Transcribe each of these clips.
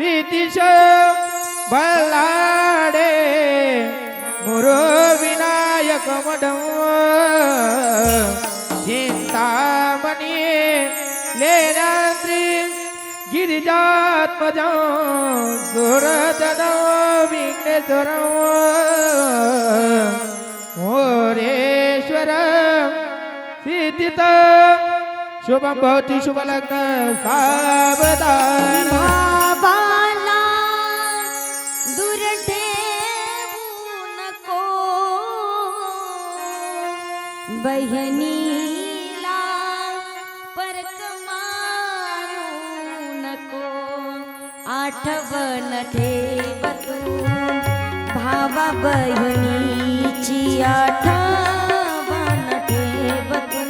प्रीतिश बल्लाडे मुरो विनायक मडम चिंतामणी लेनात्री गिरिजात्मज सुरतन विघ्नेश्वर मोरेश्वर सिद्धित शुभम भवती शुभ लग्न सावधान बहिणीला परक मारू नको. आठवण ठेव तू भावा बहिणीची आठवण ठेव तू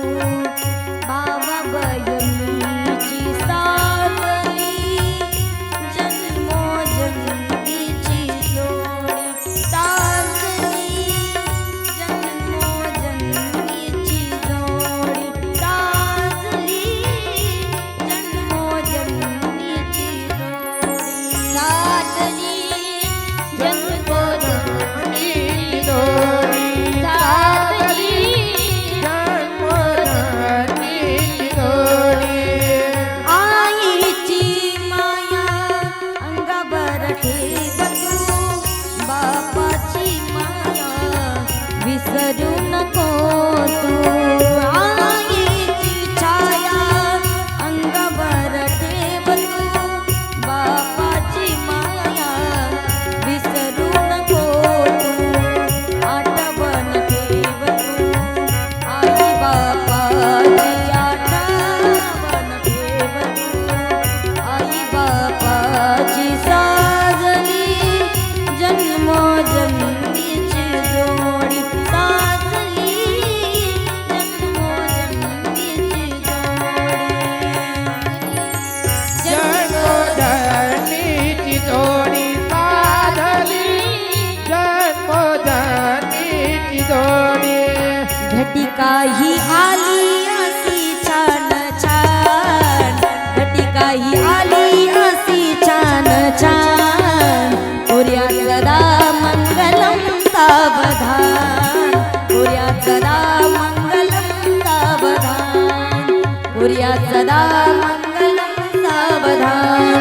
घटी काही आली असी छान छान. घटी काही आली असी छान छान. पुऱ्या सदा मंगलम सावधान. पुऱ्या सदा मंगलम सावधान. पुऱ्या सदा मंगलम सावधान.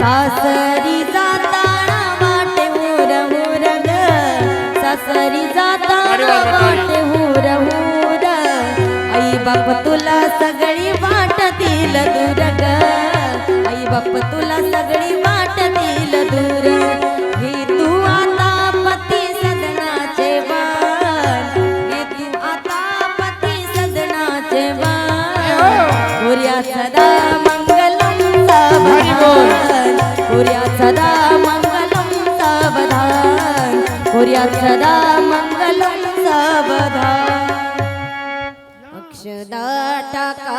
सासरी जाताना वाटे मुर हुर ग सासरी जाताना बाप तुला सगळी वाटतील दूर ग. आई बाप तुला सगळी वाटतील दूर. हे तू आता पती सदनाचे वाण हे तू आता पती सदनाचे वाण पुऱ्या सदा मंगलम सावधान पुऱ्या सदा मंगलम सावधान पुऱ्या सदा मंगलम सावधान টাকা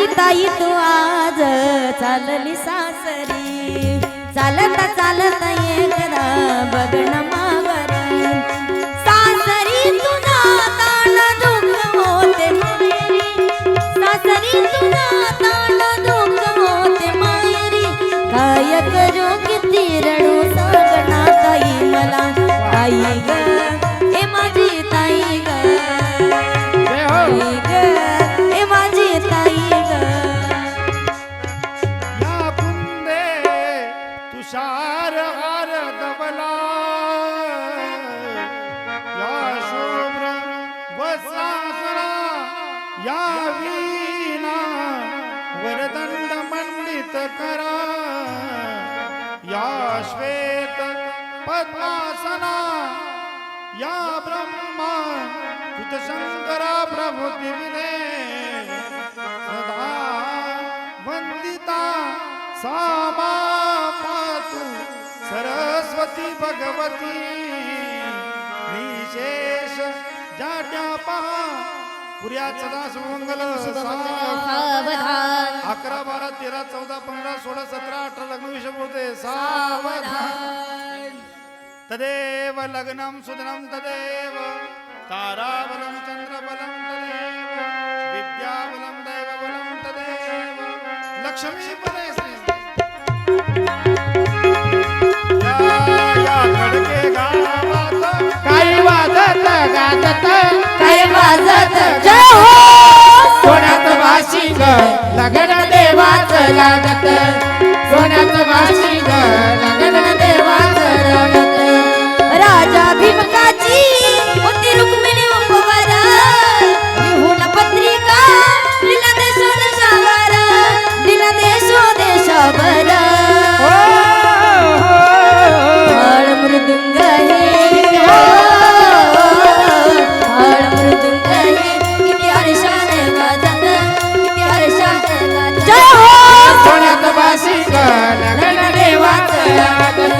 माझी ताई तू आज चालली सासरी. चालता चालता एकदा बघ पद्मासना या ब्रह्मा तुझ शंकरा प्रभु दिविने सदा वंदिता सामा पातु सरस्वती भगवती विशेष जाड्या पहा पुऱ्या सदा सुमंगल अकरा बारा तेरा चौदा पंधरा सोळा सतरा अठरा लग्न विषय बोलते सावधान. तदेव लग्नम सुदनम तदेव ताराबलं चंद्रबलं तदेव विद्याबलं दैवबलं तदेव लक्ष्मी बले काय वाजत हो! सोन्यात भाषिक लग्न देवाच लागत सोन्यात भाषिक ಜಗದ